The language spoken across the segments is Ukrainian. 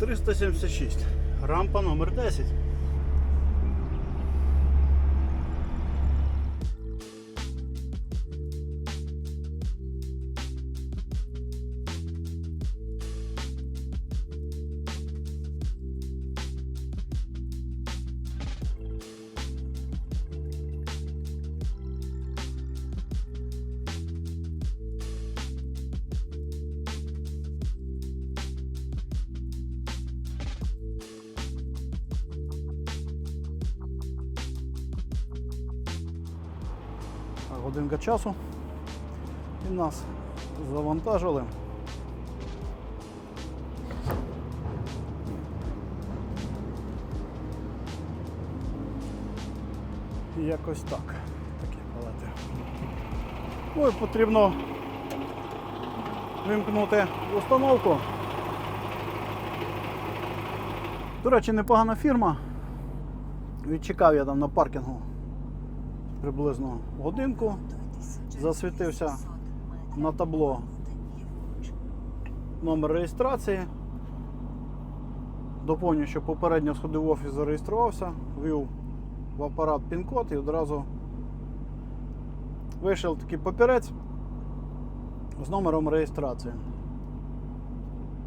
376. Рампа номер 10. Часу. І нас завантажили. Якось так. Такі палети. І потрібно вимкнути установку. До речі, непогана фірма. Відчекав я там на паркінгу приблизно годинку. Засвітився на табло номер реєстрації. Доповню, що попередньо сходив в офіс, зареєструвався, ввів в апарат пін-код і одразу вийшов такий папірець з номером реєстрації.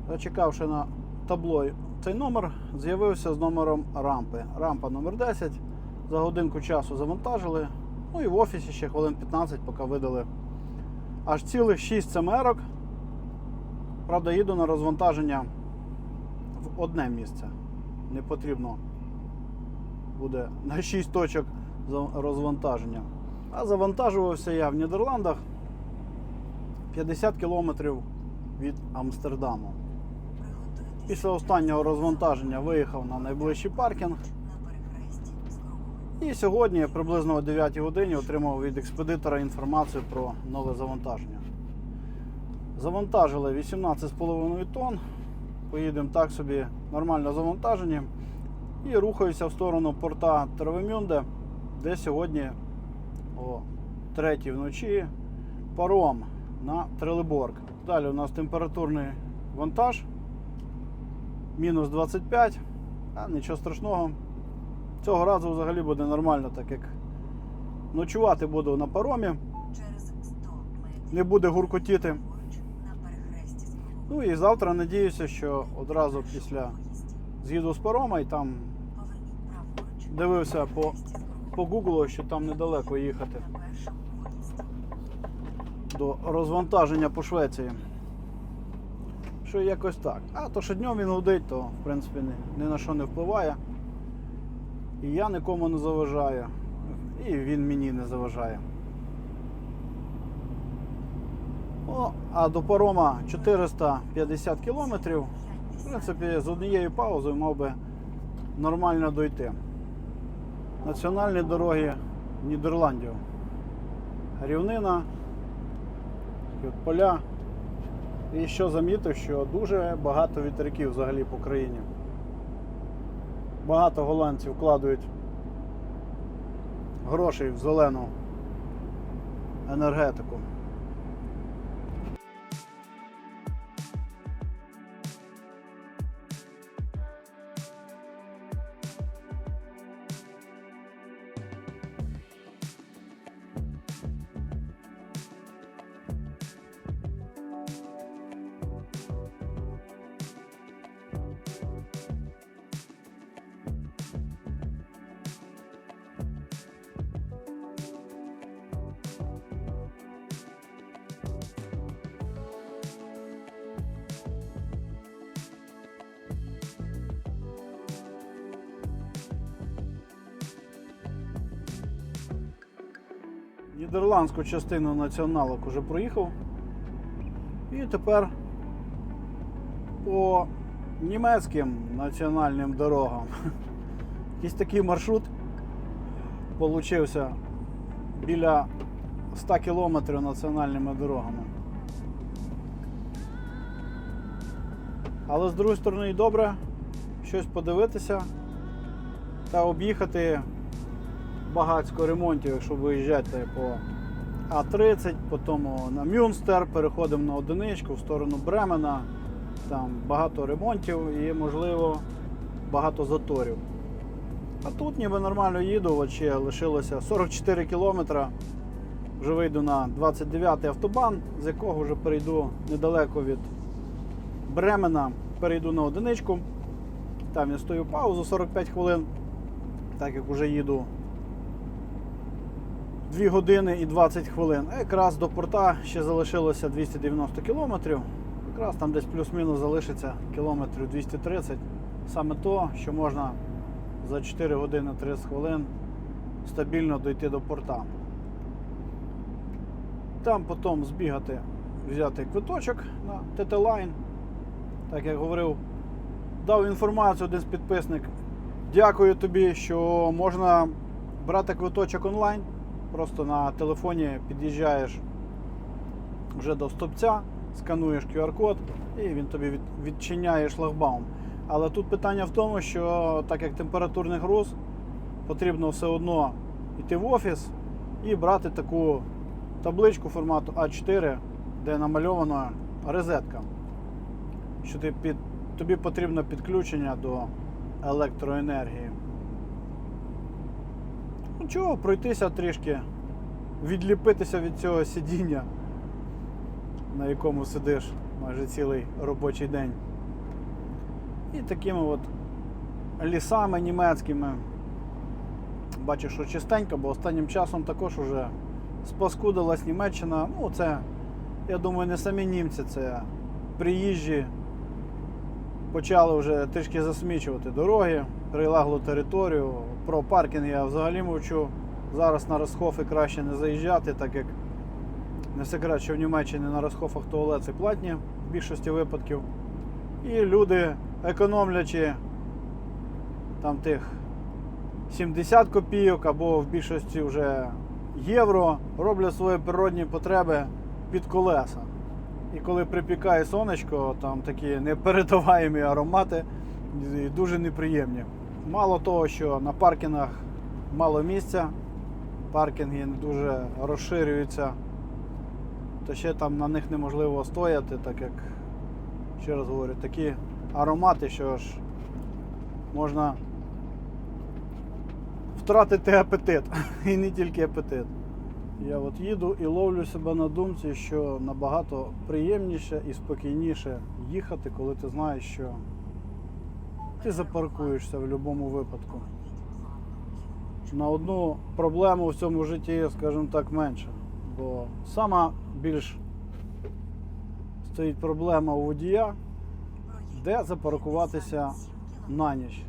Зачекавши на табло цей номер, з'явився з номером рампи. Рампа номер 10. За годинку часу завантажили. Ну і в офісі ще хвилин 15, поки видали аж цілих 6 семерок. Правда, їду на розвантаження в одне місце. Не потрібно буде на 6 точок розвантаження. А завантажувався я в Нідерландах 50 кілометрів від Амстердаму. Після останнього розвантаження виїхав на найближчий паркінг. І сьогодні, приблизно о 9 годині, отримав від експедитора інформацію про нове завантаження. Завантажили 18,5 тонн. Поїдемо так собі нормально завантажені. І рухаюся в сторону порта Травемюнде, де сьогодні о 3 вночі паром на Трелеборг. Далі у нас температурний вантаж. Мінус 25, а нічого страшного. Цього разу взагалі буде нормально, так як ночувати буду на паромі, Через 100 метрів не буде гуркотіти. Ну і завтра надіюся, що одразу після з'їду з парома і там дивився по, по гуглу, що там недалеко їхати до розвантаження по Швеції. Що якось так. А то, що днем він гудить, то в принципі ні, ні на що не впливає. І я нікому не заважаю. І він мені не заважає. О, а до парома 450 кілометрів. В принципі, з однією паузою мав би нормально дойти. Національні дороги Нідерландів. Рівнина, поля. І що замітив, що дуже багато вітряків взагалі по країні. Багато голландців вкладають грошей в зелену енергетику. Нідерландську частину націоналок уже проїхав. І тепер по німецьким національним дорогам. Якийсь такий маршрут получився біля 100 кілометрів національними дорогами. Але з другої сторони і добре щось подивитися та об'їхати багатько ремонтів, якщо виїжджати по А30, потім на Мюнстер, переходимо на одиничку в сторону Бремена. там багато ремонтів і, можливо, багато заторів. А тут ніби нормально їду, от лишилося 44 кілометра. Вже вийду на 29-й автобан, з якого вже перейду недалеко від Бремена, перейду на одиничку. Там я стою паузу 45 хвилин, так як вже їду 2 години і 20 хвилин. Якраз до порта ще залишилося 290 кілометрів. Якраз там десь плюс-мінус залишиться кілометрів 230. Саме то, що можна за 4 години 30 хвилин стабільно дойти до порта. Там потім збігати, взяти квиточок на TT-Line. Так як говорив, дав інформацію один з підписник. Дякую тобі, що можна брати квиточок онлайн. Просто на телефоні під'їжджаєш вже до стопця, скануєш QR-код і він тобі відчиняє шлагбаум. Але тут питання в тому, що так як температурний груз, потрібно все одно йти в офіс і брати таку табличку формату А4, де намальована розетка. Що ти під, тобі потрібно підключення до електроенергії. Ну чого, пройтися трішки, відліпитися від цього сидіння, на якому сидиш майже цілий робочий день. І такими от лісами німецькими. Бачу, що чистенько, бо останнім часом також уже спаскудилась Німеччина. Ну, це, я думаю, не самі німці, це приїжджі почали вже трішки засмічувати дороги, прилеглу територію. Про паркінг я взагалі мовчу. Зараз на розхофи краще не заїжджати, так як не секрет, що в Німеччині на розхофах туалети платні в більшості випадків. І люди, економлячи там тих 70 копійок або в більшості вже євро, роблять свої природні потреби під колеса. І коли припікає сонечко, там такі непередаваємі аромати і дуже неприємні. Мало того, що на паркінгах мало місця, паркінги не дуже розширюються, то ще там на них неможливо стояти, так як, ще раз говорю, такі аромати, що ж можна втратити апетит. І не тільки апетит. Я от їду і ловлю себе на думці, що набагато приємніше і спокійніше їхати, коли ти знаєш, що ти запаркуєшся в будь-якому випадку. На одну проблему в цьому житті, скажімо так, менше. Бо сама більш стоїть проблема у водія, де запаркуватися на ніч.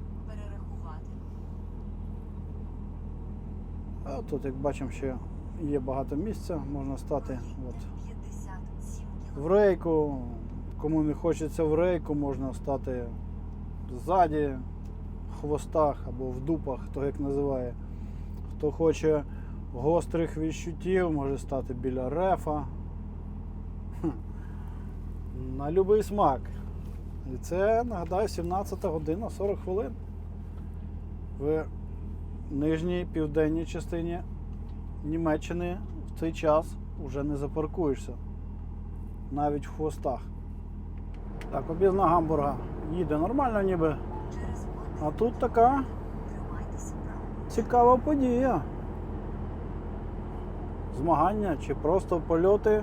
А тут, як бачимо, ще є багато місця, можна стати от, в рейку. Кому не хочеться в рейку, можна стати ззаді, в хвостах або в дупах, хто як називає. Хто хоче гострих відчуттів, може стати біля рефа. На будь-який смак. І це, нагадаю, 17 година 40 хвилин. В нижній південній частині Німеччини в цей час вже не запаркуєшся. Навіть в хвостах. Так, об'їзна гамбурга їде нормально ніби. А тут така цікава подія. Змагання чи просто польоти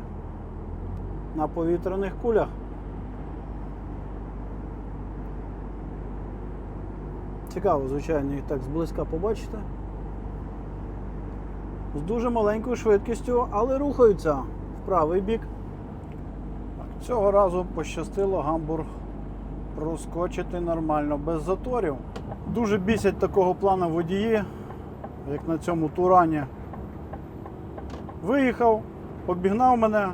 на повітряних кулях. Цікаво, звичайно, їх так зблизька побачити. З дуже маленькою швидкістю, але рухаються в правий бік. Цього разу пощастило гамбург проскочити нормально без заторів. Дуже бісять такого плану водії, як на цьому турані. Виїхав, обігнав мене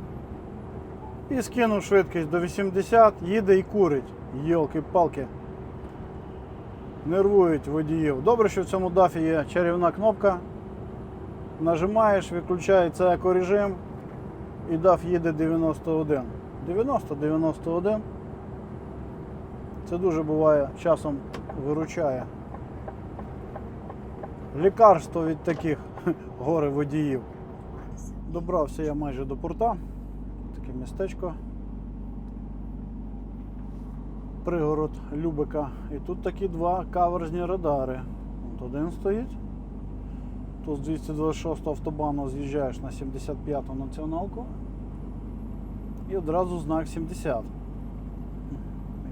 і скинув швидкість до 80, їде і курить. Йолки-палки. Нервують водіїв. Добре, що в цьому дафі є чарівна кнопка. Нажимаєш, виключається екорежим і даф їде 91. 90-91. Це дуже буває часом виручає. Лікарство від таких горе водіїв. Добрався я майже до порта. Таке містечко. пригород Любика. І тут такі два каверзні радари. От один стоїть. Тут з 226 автобану з'їжджаєш на 75-ту націоналку. І одразу знак 70.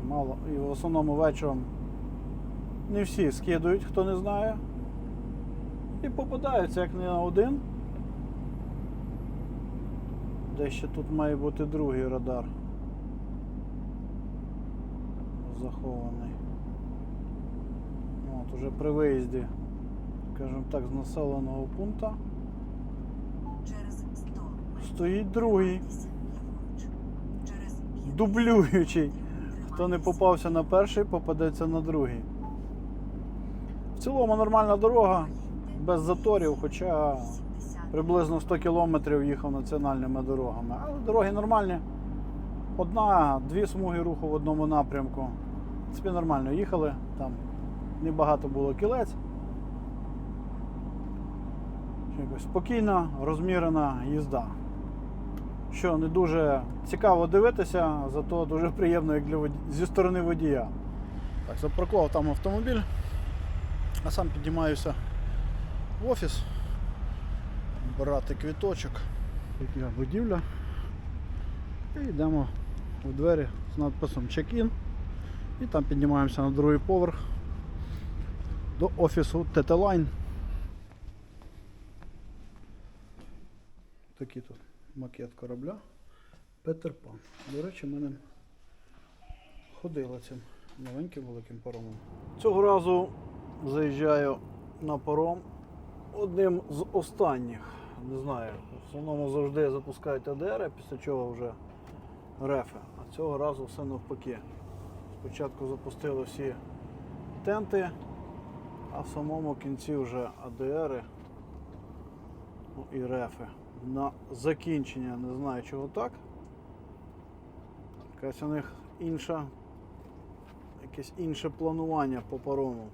Мало, і в основному вечором не всі скидують, хто не знає. І попадаються як не на один. Де ще тут має бути другий радар. Захований. От, уже при виїзді, скажімо так, з населеного пункту Через 100 стоїть другий, тримайтеся ліворуч. Через 50 дублюючий. Хто не попався на перший, попадеться на другий. В цілому нормальна дорога, без заторів, хоча приблизно 100 кілометрів їхав національними дорогами. Але дороги нормальні. Одна, дві смуги руху в одному напрямку. В нормально їхали. Там небагато було кілець. Якось спокійна, розмірена їзда. Що не дуже цікаво дивитися, зато дуже приємно як для воді... зі сторони водія. Так, запаркував там автомобіль, а сам піднімаюся в офіс брати квіточок. Така будівля. І йдемо у двері з надписом Check-in. І там піднімаємося на другий поверх до офісу TT Line. Такий тут макет корабля. Петер Пан. До речі, ми ним ходили цим новеньким великим паромом. Цього разу заїжджаю на паром одним з останніх. Не знаю, в основному завжди запускають АДР, після чого вже рефи. А цього разу все навпаки. Спочатку запустили всі тенти, а в самому кінці вже АДРи ну, і рефи. На закінчення не знаю чого так. Якась у них інша, якесь інше планування по парому.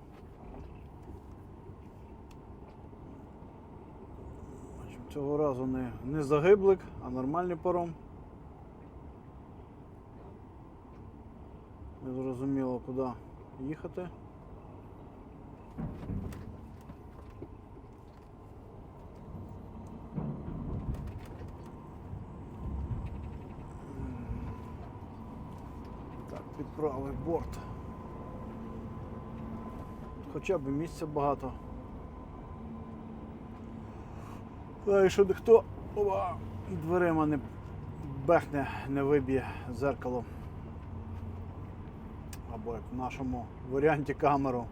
Цього разу не, не загиблик, а нормальний паром. Не зрозуміло куди їхати. Так, підправив борт. Хоча б місця багато. І що ніхто ова, дверима не бехне, не виб'є зеркало. Або як в нашому варіанті камеру.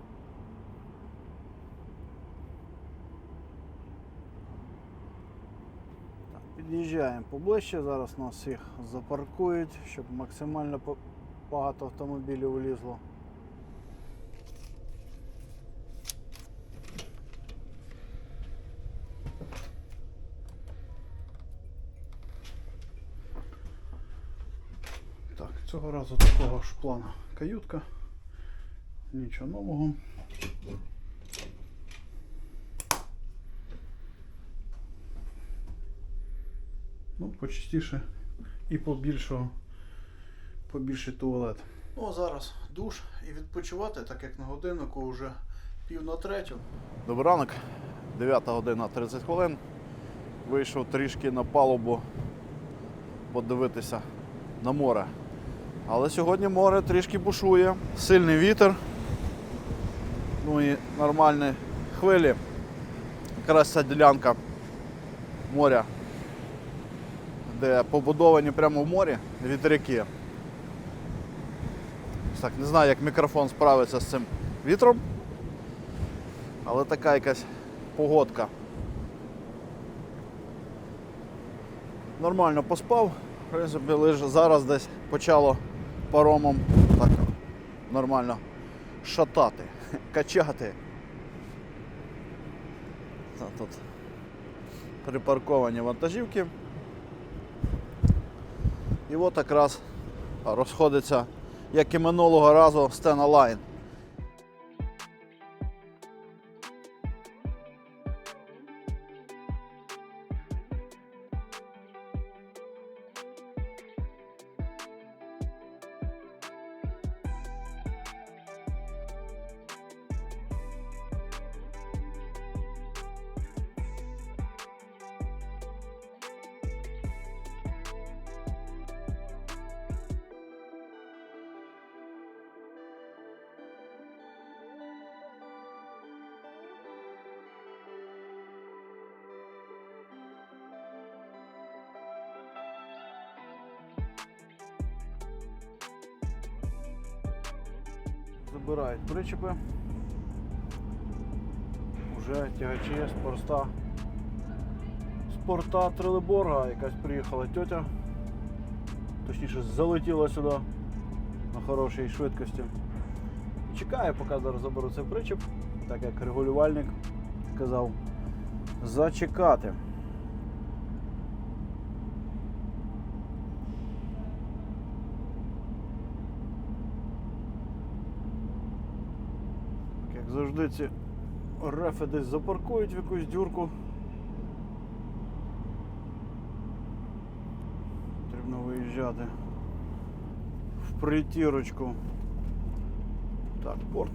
Під'їжджаємо поближче, зараз нас всіх запаркують, щоб максимально багато автомобілів влізло. Так, цього разу такого ж плана каютка. Нічого нового. Ну, почастіше і побільшого, побільший туалет. Ну, а зараз душ і відпочивати, так як на годиннику вже пів на третю. Добрий ранок, 9 година 30 хвилин. Вийшов трішки на палубу подивитися на море. Але сьогодні море трішки бушує, сильний вітер, ну і нормальні хвилі. Якраз ця ділянка моря, де побудовані прямо в морі від ріки. Так, не знаю, як мікрофон справиться з цим вітром. Але така якась погодка. Нормально поспав, в принципі, лише зараз десь почало паромом так нормально шатати, качати. Тут припарковані вантажівки. І от якраз розходиться, як і минулого разу, Стена Line. Збирають причепи. Уже тягачі, спорта. Спорта Трелеборга якась приїхала тьотя. Точніше, залетіла сюди на хорошій швидкості. Чекаю, поки зараз заберу цей причеп, так як регулювальник сказав. Зачекати. Завжди ці рефи десь запаркують в якусь дюрку. Потрібно виїжджати в притірочку. Так, порт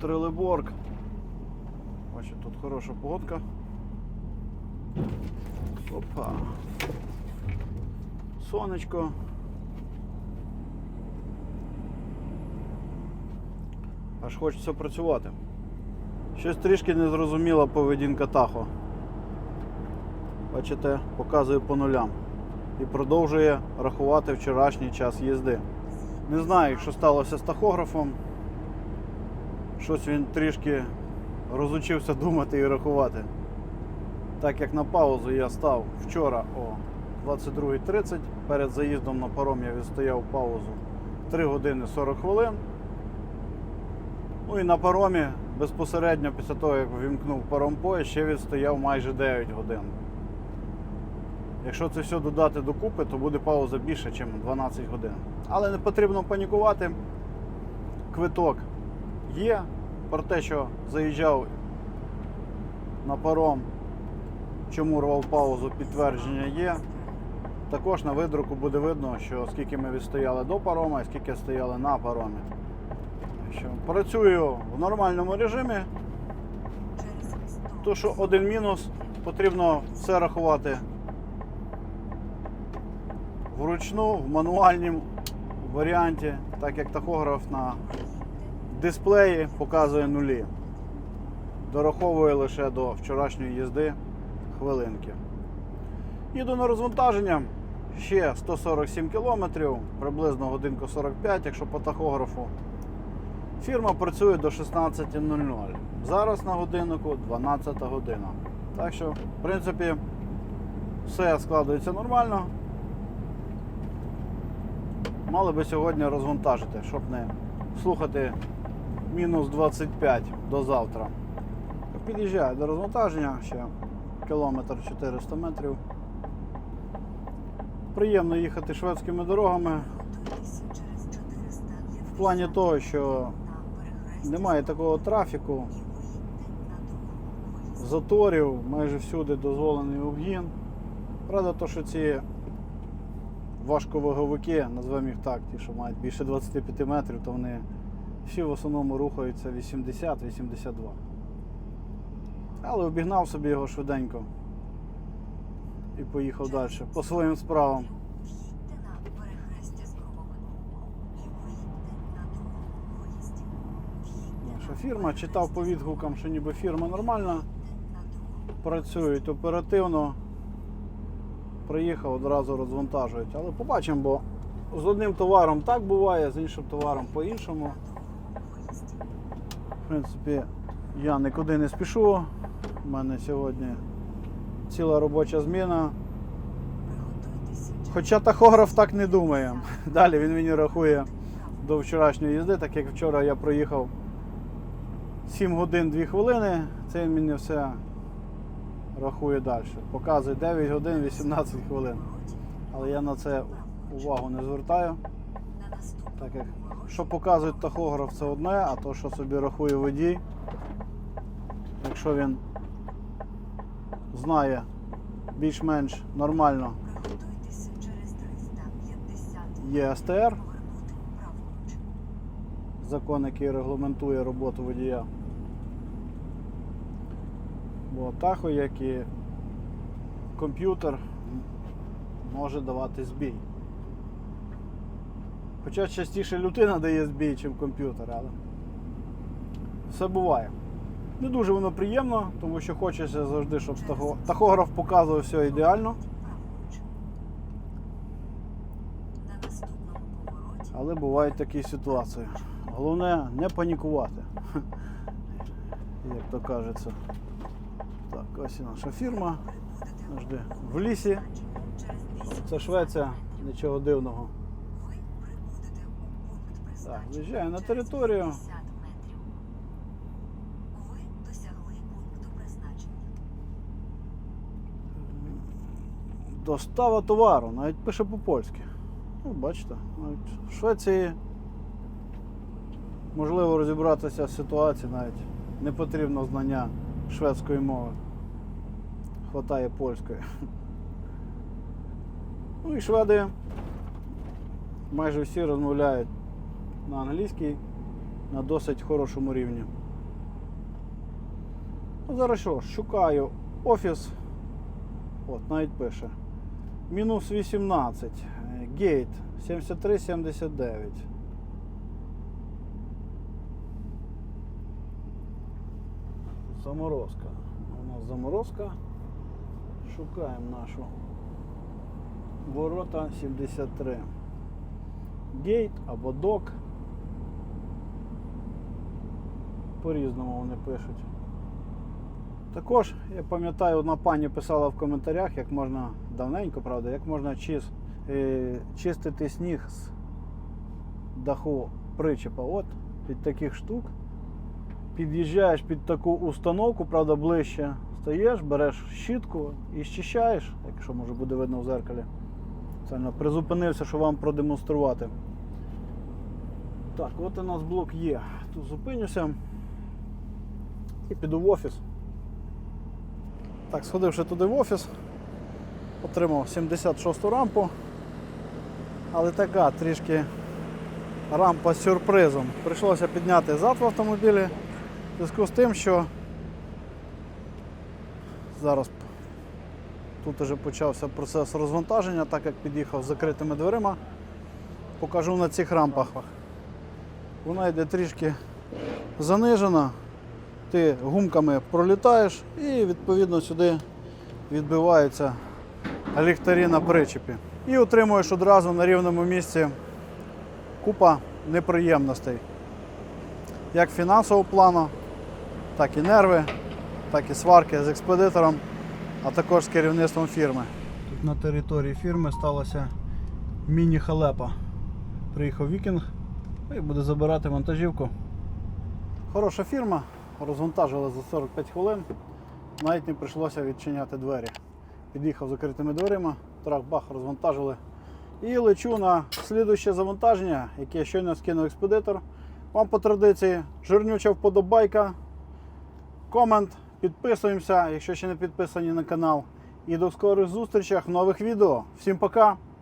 Трелеборг. Бачу, тут хороша погодка. Опа. Сонечко. Аж хочеться працювати. Щось трішки незрозуміла поведінка Тахо. Бачите, показує по нулям. І продовжує рахувати вчорашній час їзди. Не знаю, що сталося з тахографом. Щось він трішки розучився думати і рахувати. Так як на паузу я став вчора о 22.30. Перед заїздом на паром я відстояв паузу 3 години 40 хвилин. Ну і на паромі безпосередньо після того, як ввімкнув паром поїзд, ще відстояв майже 9 годин. Якщо це все додати докупи, то буде пауза більше, ніж 12 годин. Але не потрібно панікувати. Квиток є. Про те, що заїжджав на паром, чому рвав паузу, підтвердження є. Також на видруку буде видно, що скільки ми відстояли до парома і скільки стояли на паромі. Що працюю в нормальному режимі, то що один мінус, потрібно все рахувати вручну, в мануальному варіанті, так як тахограф на дисплеї показує нулі. Дораховує лише до вчорашньої їзди хвилинки. Їду на розвантаження ще 147 кілометрів, приблизно годинку 45, якщо по тахографу. Фірма працює до 16.00. Зараз на годиннику 12 година. Так що, в принципі, все складається нормально. Мали би сьогодні розвантажити, щоб не слухати мінус 25 до завтра. Під'їжджаю до розвантаження ще кілометр 400 метрів. Приємно їхати шведськими дорогами готуйтеся через 400 в плані того, що немає такого трафіку, заторів, майже всюди дозволений обгін. Правда, то, що ці важковаговики, назвемо їх так, ті, що мають більше 25 метрів, то вони всі в основному рухаються 80-82. Але обігнав собі його швиденько і поїхав далі по своїм справам. В'їдьте на перехрестя з круговим і виїдьте на другому виїзді. В'їдьте Наша на фірма читав по відгукам, що ніби фірма нормальна, працюють оперативно. Приїхав, одразу розвантажують. Але побачимо, бо з одним товаром так буває, з іншим товаром по-іншому. В принципі, я нікуди не спішу. У мене сьогодні ціла робоча зміна. Хоча тахограф так не думає. Далі він мені рахує до вчорашньої їзди, так як вчора я проїхав 7 годин 2 хвилини, це він мені все рахує далі. Показує 9 годин 18 хвилин. Але я на це увагу не звертаю, так як що показує тахограф, це одне, а то, що собі рахує водій, якщо він знає більш-менш нормально 350 ЄСТР, закон, який регламентує роботу водія. Бо тахо, як і комп'ютер, може давати збій. Хоча частіше людина дає збій, ніж комп'ютер, але все буває. Не дуже воно приємно, тому що хочеться завжди, щоб тахо- тахограф показував все ідеально, але бувають такі ситуації. Головне не панікувати. Як то кажеться. Так, ось і наша фірма. Завжди в лісі. Це Швеція, нічого дивного. Ви прибудете у пункт призначення. в'їжджаю на територію. 50 метрів. Ви досягли пункту призначення. Достава товару, навіть пише по-польськи. Ну, бачите, навіть в Швеції можливо розібратися з ситуацією, навіть не потрібно знання шведської мови. Хватає польської. Ну і шведи майже всі розмовляють на англійській на досить хорошому рівні. Ну, зараз що, шукаю офіс. От, навіть пише. Мінус 18. е, Гейт 7379. Заморозка. У нас заморозка. Шукаємо нашу. Ворота 73. Гейт або док. По-різному вони пишуть. Також, я пам'ятаю, одна пані писала в коментарях, як можна давненько, правда, як можна чис, е, чистити сніг з даху причепа. От під таких штук. Під'їжджаєш під таку установку, правда, ближче стаєш, береш щітку і щищаєш, якщо може буде видно в зеркалі. Спеціально призупинився, щоб вам продемонструвати. Так, от у нас блок є. Тут зупинюся і піду в офіс. Так, сходивши туди в офіс, отримав 76 ту рампу. Але така трішки рампа з сюрпризом. Прийшлося підняти зад в автомобілі в зв'язку з тим, що зараз тут вже почався процес розвантаження, так як під'їхав з закритими дверима. Покажу на цих рампах. Вона йде трішки занижена ти гумками пролітаєш і відповідно сюди відбиваються ліхтарі на причепі. І отримуєш одразу на рівному місці купа неприємностей. Як фінансового плану, так і нерви, так і сварки з експедитором, а також з керівництвом фірми. Тут на території фірми сталася міні-халепа. Приїхав вікінг і буде забирати вантажівку. Хороша фірма, розвантажили за 45 хвилин. Навіть не прийшлося відчиняти двері. Під'їхав закритими дверима, трах-бах, розвантажили. І лечу на слідуще завантаження, яке щойно скинув експедитор. Вам по традиції жирнюча вподобайка, комент, підписуємося, якщо ще не підписані на канал. І до скорих зустрічей в нових відео. Всім пока!